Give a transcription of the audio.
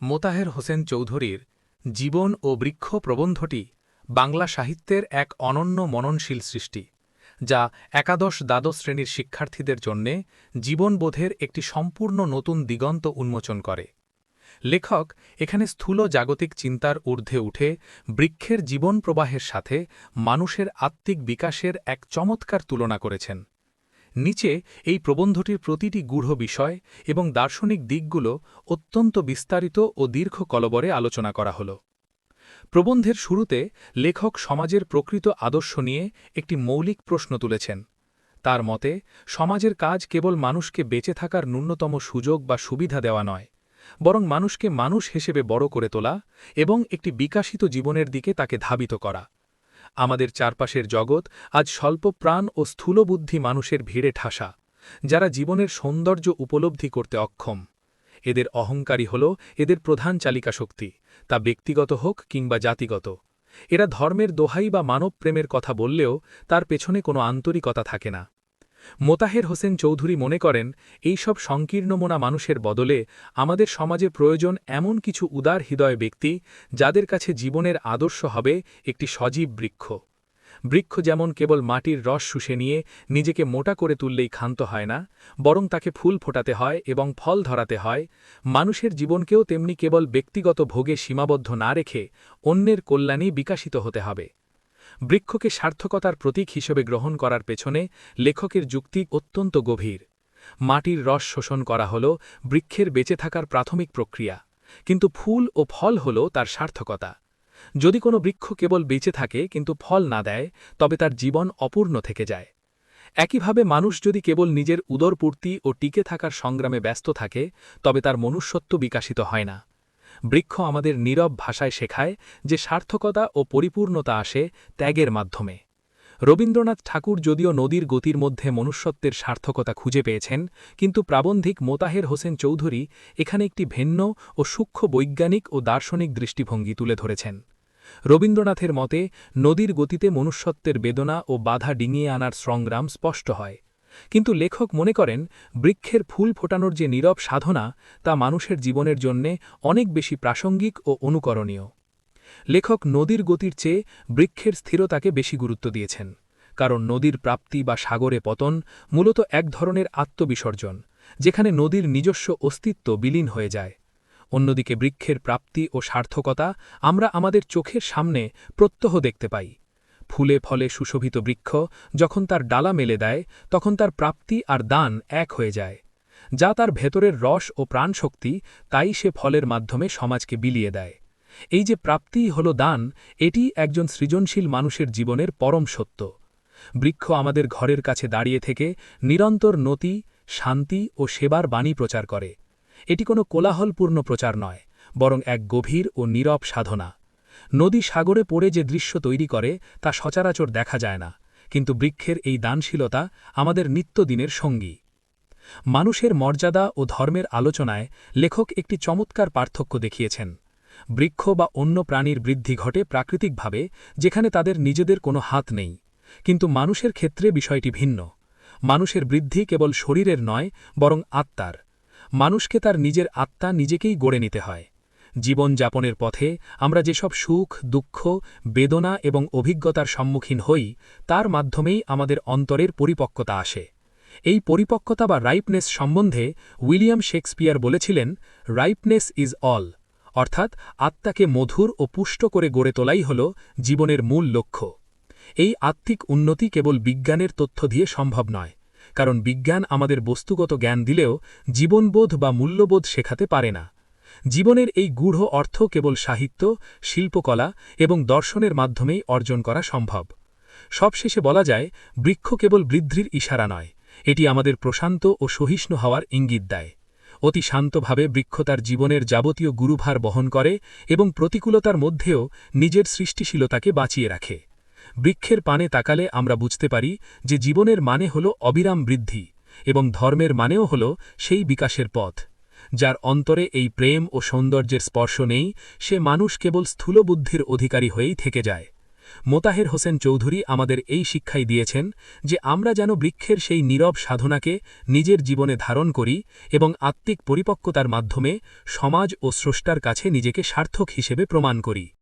মোতাহের হোসেন চৌধুরীর জীবন ও বৃক্ষ প্রবন্ধটি বাংলা সাহিত্যের এক অনন্য মননশীল সৃষ্টি, যা একাদশ দ্বাদশ শ্রেণির শিক্ষার্থীদের জন্যে জীবনবোধের একটি সম্পূর্ণ নতুন দিগন্ত উন্মোচন করে। লেখক এখানে স্থূল জাগতিক চিন্তার ঊর্ধ্বে উঠে বৃক্ষের জীবন প্রবাহের সাথে মানুষের আত্মিক বিকাশের এক চমৎকার তুলনা করেছেন। নিচে এই প্রবন্ধটির প্রতিটি গূঢ় বিষয় এবং দার্শনিক দিকগুলো অত্যন্ত বিস্তারিত ও দীর্ঘ কলবরে আলোচনা করা হল। প্রবন্ধের শুরুতে লেখক সমাজের প্রকৃত আদর্শ নিয়ে একটি মৌলিক প্রশ্ন তুলেছেন। তার মতে, সমাজের কাজ কেবল মানুষকে বেঁচে থাকার ন্যূনতম সুযোগ বা সুবিধা দেওয়া নয়, বরং মানুষকে মানুষ হিসেবে বড় করে তোলা এবং একটি বিকাশিত জীবনের দিকে তাকে ধাবিত করা। আমাদের চারপাশের জগৎ আজ স্বল্প প্রাণ ও স্থূলবুদ্ধি মানুষের ভিড়ে ঠাসা, যারা জীবনের সৌন্দর্য উপলব্ধি করতে অক্ষম। এদের অহংকারী হল এদের প্রধান চালিকা শক্তি, তা ব্যক্তিগত হোক কিংবা জাতিগত। এরা ধর্মের দোহাই বা মানব প্রেমের কথা বললেও তার পেছনে কোনো আন্তরিকতা থাকে না। মোতাহের হোসেন চৌধুরী মনে করেন, এইসব সংকীর্ণমনা মানুষের বদলে আমাদের সমাজে প্রয়োজন এমন কিছু উদার হৃদয় ব্যক্তি যাদের কাছে জীবনের আদর্শ হবে একটি সজীব বৃক্ষ। বৃক্ষ যেমন কেবল মাটির রস শুষে নিয়ে নিজেকে মোটা করে তুললেই ক্ষান্ত হয় না, বরং তাকে ফুল ফোটাতে হয় এবং ফল ধরাতে হয়। মানুষের জীবনকেও তেমনি কেবল ব্যক্তিগত ভোগে সীমাবদ্ধ না রেখে অন্যের কল্যাণেই বিকাশিত হতে হবে। বৃক্ষকে সার্থকতার প্রতীক হিসেবে গ্রহণ করার পেছনে লেখকের যুক্তি অত্যন্ত গভীর। মাটির রস শোষণ করা হল বৃক্ষের বেঁচে থাকার প্রাথমিক প্রক্রিয়া, কিন্তু ফুল ও ফল হল তার সার্থকতা। যদি কোনো বৃক্ষ কেবল বেঁচে থাকে, কিন্তু ফল না দেয়, তবে তার জীবন অপূর্ণ থেকে যায়। একইভাবে মানুষ যদি কেবল নিজের উদরপূর্তি ও টিকে থাকার সংগ্রামে ব্যস্ত থাকে, তবে তার মনুষ্যত্ব বিকাশিত হয় না। বৃক্ষ আমাদের নীরব ভাষায় শেখায় যে সার্থকতা ও পরিপূর্ণতা আসে ত্যাগের মাধ্যমে। রবীন্দ্রনাথ ঠাকুর যদিও নদীর গতির মধ্যে মনুষ্যত্বের সার্থকতা খুঁজে পেয়েছেন, কিন্তু প্রাবন্ধিক মোতাহের হোসেন চৌধুরী এখানে একটি ভিন্ন ও সূক্ষ্ম বৈজ্ঞানিক ও দার্শনিক দৃষ্টিভঙ্গি তুলে ধরেছেন। রবীন্দ্রনাথের মতে, নদীর গতিতে মনুষ্যত্বের বেদনা ও বাধা ডিঙিয়ে আনার সংগ্রাম স্পষ্ট হয়। কিন্তু লেখক মনে করেন, বৃক্ষের ফুল ফোটানোর যে নীরব সাধনা, তা মানুষের জীবনের জন্যে অনেক বেশি প্রাসঙ্গিক ও অনুকরণীয়। লেখক নদীর গতির চেয়ে বৃক্ষের স্থিরতাকে বেশি গুরুত্ব দিয়েছেন, কারণ নদীর প্রাপ্তি বা সাগরে পতন মূলত এক ধরনের আত্মবিসর্জন, যেখানে নদীর নিজস্ব অস্তিত্ব বিলীন হয়ে যায়। অন্যদিকে বৃক্ষের প্রাপ্তি ও সার্থকতা আমরা আমাদের চোখের সামনে প্রত্যহ দেখতে পাই। ফুলে ফলে সুশোভিত বৃক্ষ যখন তার ডালা মেলে দেয়, তখন তার প্রাপ্তি আর দান এক হয়ে যায়। যা তার ভেতরের রস ও প্রাণশক্তি, তাই সে ফলের মাধ্যমে সমাজকে বিলিয়ে দেয়। এই যে প্রাপ্তিই হল দান, এটি একজন সৃজনশীল মানুষের জীবনের পরম সত্য। বৃক্ষ আমাদের ঘরের কাছে দাঁড়িয়ে থেকে নিরন্তর নতি, শান্তি ও সেবার বাণী প্রচার করে। এটি কোনো কোলাহলপূর্ণ প্রচার নয়, বরং এক গভীর ও নীরব সাধনা। নদী সাগরে পড়ে যে দৃশ্য তৈরি করে, তা সচরাচর দেখা যায় না। কিন্তু বৃক্ষের এই দানশীলতা আমাদের নিত্যদিনের সঙ্গী। মানুষের মর্যাদা ও ধর্মের আলোচনায় লেখক একটি চমৎকার পার্থক্য দেখিয়েছেন। বৃক্ষ বা অন্য প্রাণীর বৃদ্ধি ঘটে প্রাকৃতিকভাবে, যেখানে তাদের নিজেদের কোনো হাত নেই। কিন্তু মানুষের ক্ষেত্রে বিষয়টি ভিন্ন। মানুষের বৃদ্ধি কেবল শরীরের নয়, বরং আত্মার। মানুষকে তার নিজের আত্মা নিজেকেই গড়ে নিতে হয়। জীবনযাপনের পথে আমরা যেসব সুখ, দুঃখ, বেদনা এবং অভিজ্ঞতার সম্মুখীন হই, তার মাধ্যমেই আমাদের অন্তরের পরিপক্কতা আসে। এই পরিপক্কতা বা রাইপনেস সম্বন্ধে উইলিয়াম শেক্সপিয়ার বলেছিলেন রাইপনেস ইজ অল অর্থাৎ আত্মাকে মধুর ও পুষ্ট করে গড়ে তোলাই হল জীবনের মূল লক্ষ্য। এই আত্মিক উন্নতি কেবল বিজ্ঞানের তথ্য দিয়ে সম্ভব নয়, কারণ বিজ্ঞান আমাদের বস্তুগত জ্ঞান দিলেও জীবনবোধ বা মূল্যবোধ শেখাতে পারে না। জীবনের এই গূঢ় অর্থ কেবল সাহিত্য, শিল্পকলা এবং দর্শনের মাধ্যমেই অর্জন করা সম্ভব। সবশেষে বলা যায়, বৃক্ষ কেবল বৃদ্ধির ইশারা নয়, এটি আমাদের প্রশান্ত ও সহিষ্ণু হওয়ার ইঙ্গিত দেয়। অতি শান্তভাবে বৃক্ষ তার জীবনের যাবতীয় গুরুভার বহন করে এবং প্রতিকূলতার মধ্যেও নিজের সৃষ্টিশীলতাকে বাঁচিয়ে রাখে। বৃক্ষের পানে তাকালে আমরা বুঝতে পারি যে জীবনের মানে হল অবিরাম বৃদ্ধি এবং ধর্মের মানেও হল সেই বিকাশের পথ। যার অন্তরে এই প্রেম ও সৌন্দর্যের স্পর্শ নেই, সে মানুষ কেবল স্থূলবুদ্ধির অধিকারী হয়েই থেকে যায়। মোতাহের হোসেন চৌধুরী আমাদের এই শিক্ষাই দিয়েছেন যে আমরা যেন বৃক্ষের সেই নীরব সাধনাকে নিজের জীবনে ধারণ করি এবং আত্মিক পরিপক্কতার মাধ্যমে সমাজ ও স্রষ্টার কাছে নিজেকে সার্থক হিসেবে প্রমাণ করি।